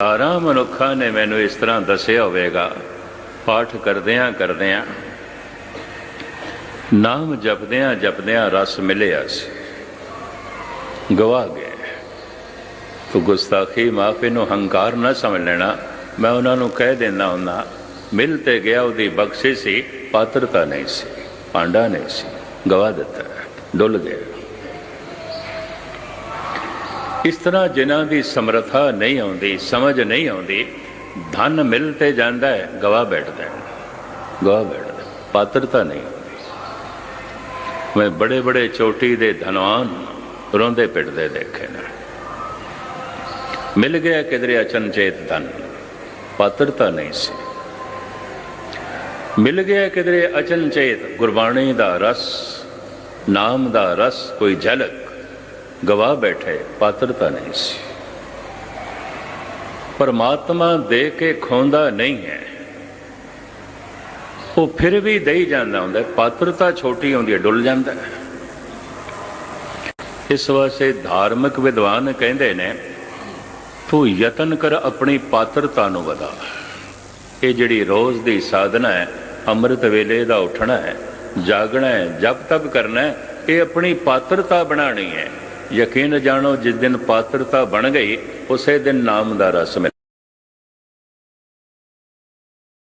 ਸਾਰਾ ਮਨੁੱਖਾਂ ਨੇ ਮੈਨੂੰ ਇਸ ਤਰ੍ਹਾਂ ਦੱਸਿਆ ਹੋਵੇਗਾ। ਪਾਠ ਕਰਦਿਆਂ ਕਰਦਿਆਂ, ਨਾਮ ਜਪਦਿਆਂ ਜਪਦਿਆਂ ਰਸ ਮਿਲਿਆ ਸੀ। ਗਵਾ ਗਏ। ਤੋ ਗੁਸਤਾਖੀ ਮਾਫੀ ਨੂੰ ਹੰਕਾਰ ਨਾ ਸਮਝ ਲੈਣਾ। ਮੈਂ ਉਹਨਾਂ ਨੂੰ ਕਹਿ ਦਿੰਦਾ ਹੁੰਦਾ, ਮਿਲ ਤੇ ਗਿਆ ਉਹਦੀ ਬਖਸ਼ਿਸ਼ ਸੀ, ਪਾਤਰਤਾ ਨਹੀਂ ਸੀ ਪਾਂਡਾ ਨਹੀਂ ਸੀ ਗਵਾ ਦਿੱਤਾ, ਡੁੱਲ ਗਿਆ ਇਸ ਤਰ੍ਹਾਂ ਜਿਨ੍ਹਾਂ ਦੀ ਸਮਰੱਥਾ ਨਹੀਂ ਆਉਂਦੀ, ਸਮਝ ਨਹੀਂ ਆਉਂਦੀ, ਧਨ ਮਿਲ ਤੇ ਜਾਂਦਾ ਹੈ ਗਵਾ ਬੈਠਦਾ ਹੈ। ਗਵਾ ਬੈਠਦਾ ਪਾਤਰਤਾ ਨਹੀਂ ਆਉਂਦੀ ਮੈਂ ਬੜੇ ਬੜੇ ਚੋਟੀ ਦੇ ਧਨਵਾਨ ਰੋਂਦੇ ਪਿੱਟਦੇ ਦੇਖੇ ਨੇ। ਮਿਲ ਗਿਆ ਕਿਧਰੇ ਅਚਨਚੇਤ ਧਨ, ਪਾਤਰਤਾ ਨਹੀਂ ਸੀ। ਮਿਲ ਗਿਆ ਕਿਧਰੇ ਅਚਨਚੇਤ ਗੁਰਬਾਣੀ ਦਾ ਰਸ, ਨਾਮ ਦਾ ਰਸ, ਕੋਈ ਝਲਕ ਗਵਾਹ ਬੈਠੇ ਪਾਤਰਤਾ ਨਹੀਂ ਸੀ। ਪਰਮਾਤਮਾ ਦੇ ਕੇ ਖੋਂਦਾ ਨਹੀਂ ਹੈ। ਉਹ ਫਿਰ ਵੀ ਦੇਈ ਜਾਂਦਾ ਹੁੰਦਾ ਪਾਤਰਤਾ ਛੋਟੀ ਹੁੰਦੀ ਹੈ, ਡੁੱਲ ਜਾਂਦਾ ਇਸ ਵਾਸਤੇ ਧਾਰਮਿਕ ਵਿਦਵਾਨ ਕਹਿੰਦੇ ਨੇ, ਤੂੰ ਯਤਨ ਕਰ ਆਪਣੀ ਪਾਤਰਤਾ ਨੂੰ ਵਧਾ। ਇਹ ਜਿਹੜੀ ਰੋਜ਼ ਦੀ ਸਾਧਨਾ ਹੈ, ਅੰਮ੍ਰਿਤ ਵੇਲੇ ਦਾ ਉੱਠਣਾ ਹੈ, ਜਾਗਣਾ ਹੈ, ਜਪ ਤਪ ਕਰਨਾ ਹੈ, ਇਹ ਆਪਣੀ ਪਾਤਰਤਾ ਬਣਾਣੀ ਹੈ। ਯਕੀਨ ਜਾਣੋ ਜਿਸ ਦਿਨ ਪਾਤਰਤਾ ਬਣ ਗਈ ਉਸੇ ਦਿਨ ਨਾਮ ਦਾ ਰਸ ਮਿਲ